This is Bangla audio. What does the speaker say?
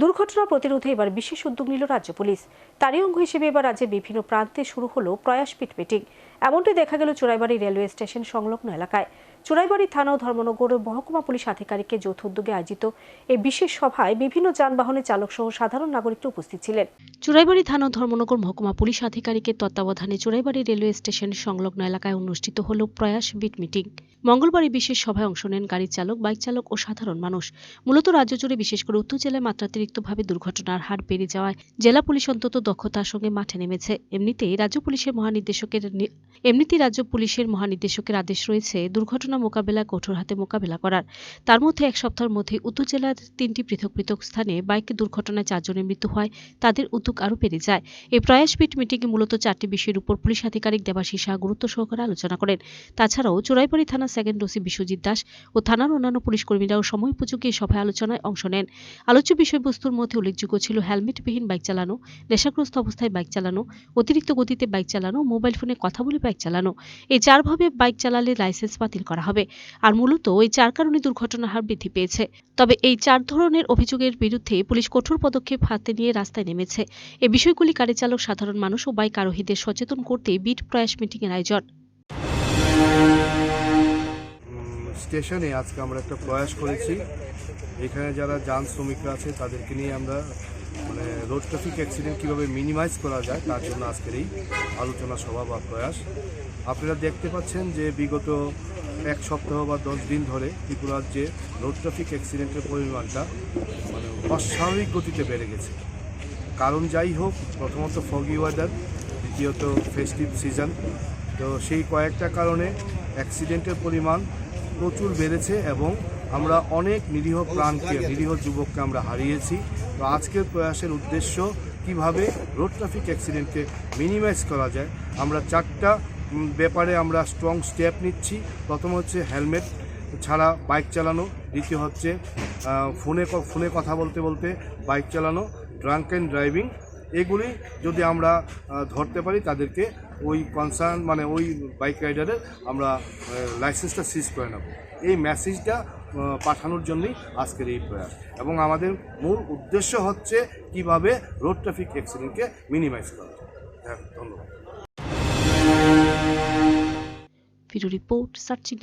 দুর্ঘটনা প্রতিরোধে এবার বিশেষ উদ্যোগ নিল রাজ্য পুলিশ। তারই অঙ্গ হিসেবে এবার রাজ্যের বিভিন্ন প্রান্তে শুরু হলো প্রয়াস পিটপিটিং এমনটি দেখা গেল চোরাইবাড়ি রেলওয়ে স্টেশন সংলগ্ন এলাকায়। চুরাইবাড়ি থানা ও ধর্মনগর মহকুমা পুলিশ আধিকারিকের যৌথ উদ্যোগে আয়োজিত এই বিশেষ সভায় বিভিন্ন যানবাহনের চালক সহ সাধারণ নাগরিকরা উপস্থিত ছিলেন। চুরাইবাড়ি থানা ও ধর্মনগর মহকুমা পুলিশ আধিকারিকের তত্ত্বাবধানে চুরাইবাড়ি রেলওয়ে স্টেশন সংলগ্ন এলাকায় অনুষ্ঠিত হল প্রয়াস বিট মিটিং। মঙ্গলবার বিশেষ সভায় অংশ নেন গাড়ির চালক, বাইক চালক ও সাধারণ মানুষ। মূলত রাজ্য জুড়ে বিশেষ করে উত্তর জেলায় মাত্রাতিরিক্তভাবে দুর্ঘটনার হার বেড়ে যাওয়ায় জেলা পুলিশ অন্তত দক্ষতার সঙ্গে মাঠে নেমেছে। এমনিতেই রাজ্য পুলিশের মহানির্দেশকের এমনিতেই রাজ্য পুলিশের মহানির্দেশকের আদেশ রয়েছে দুর্ঘটনা মোকাবেলা, কঠোর হাতে মোকাবেলা করার। তার মধ্যে এক সপ্তাহের মধ্যে উত্তর জেলার তিনটি পৃথক পৃথক স্থানে বাইক দুর্ঘটনায় চারজনের মৃত্যু হয়, তাদের উদ্যোগ আরও বেড়ে যায়। এই প্রয়াস পিট মিটিংয়ে মূলত চারটি বিষয়ের উপর পুলিশ আধিকারিক দেবাশিস শাহ গুরুত্ব সহকারে আলোচনা করেন। তাছাড়াও চোরাইবাড়ি থানার সেকেন্ড ওসি বিশ্বজিৎ দাস ও থানার অন্যান্য পুলিশ কর্মীরাও সময় উপযোগী সভায় আলোচনায় অংশ নেন। আলোচ্য বিষয়বস্তুর মধ্যে উল্লেখযোগ্য ছিল হেলমেটবিহীন বাইক চালানো, নেশাগ্রস্ত অবস্থায় বাইক চালানো, অতিরিক্ত গতিতে বাইক চালানো, মোবাইল ফোনে কথা বলে বাইক চালানো। এই চারভাবে বাইক চালালে লাইসেন্স বাতিল করা হবে। আর মূলত এই চার কারণে দুর্ঘটনার হার বৃদ্ধি পেয়েছে। তবে এই চার ধরনের অভিযোগের বিরুদ্ধে পুলিশ কঠোর পদক্ষেপ হাতে নিয়ে রাস্তায় নেমেছে। এই বিষয়গুলি গাড়ি চালক, সাধারণ মানুষ ও বাইক আরোহীদের সচেতন করতে বিট প্রয়াস মিটিংয়ের আয়োজন। স্টেশনে আজকে আমরা একটা প্রয়াস করেছি। এখানে যারা যান শ্রমিকরা আছে, তাদেরকে নিয়ে আমরা মানে রোড ট্রাফিক অ্যাক্সিডেন্ট কীভাবে মিনিমাইজ করা যায়, তার জন্য আজকের এই আলোচনা সভা বা প্রয়াস। আপনারা দেখতে পাচ্ছেন যে বিগত এক সপ্তাহ বা দশ দিন ধরে ত্রিপুরার যে রোড ট্রাফিক অ্যাক্সিডেন্টের পরিমাণটা মানে অস্বাভাবিক গতিতে বেড়ে গেছে। কারণ যাই হোক, প্রথমত ফগি ওয়েদার দ্বিতীয়ত ফেস্টিভ সিজন তো সেই কয়েকটা কারণে অ্যাক্সিডেন্টের পরিমাণ প্রচুর বেড়েছে এবং আমরা অনেক নিরীহ প্রাণকে নিরীহ যুবককে আমরা হারিয়েছি। তো আজকের প্রয়াসের উদ্দেশ্য, কীভাবে রোড ট্রাফিক অ্যাক্সিডেন্টকে মিনিমাইজ করা যায়। আমরা চারটা ব্যাপারে আমরা স্ট্রং স্টেপ নিচ্ছি। প্রথম হচ্ছে হেলমেট ছাড়া বাইক চালানো, দ্বিতীয় হচ্ছে ফোনে ফোনে কথা বলতে বলতে বাইক চালানো ড্রাঙ্ক অ্যান্ড ড্রাইভিং এগুলি যদি আমরা ধরতে পারি, তাদেরকে ওই কনসার্ন মানে ওই বাইক রাইডারের আমরা লাইসেন্সটা সিজ করে নেব। এই মেসেজটা পাঠানোর জন্যই আজকের এই প্রয়াস। এবং আমাদের মূল উদ্দেশ্য হচ্ছে কীভাবে রোড ট্রাফিক অ্যাক্সিডেন্টকে মিনিমাইজ করা। হ্যাঁ, ধন্যবাদ। Report searching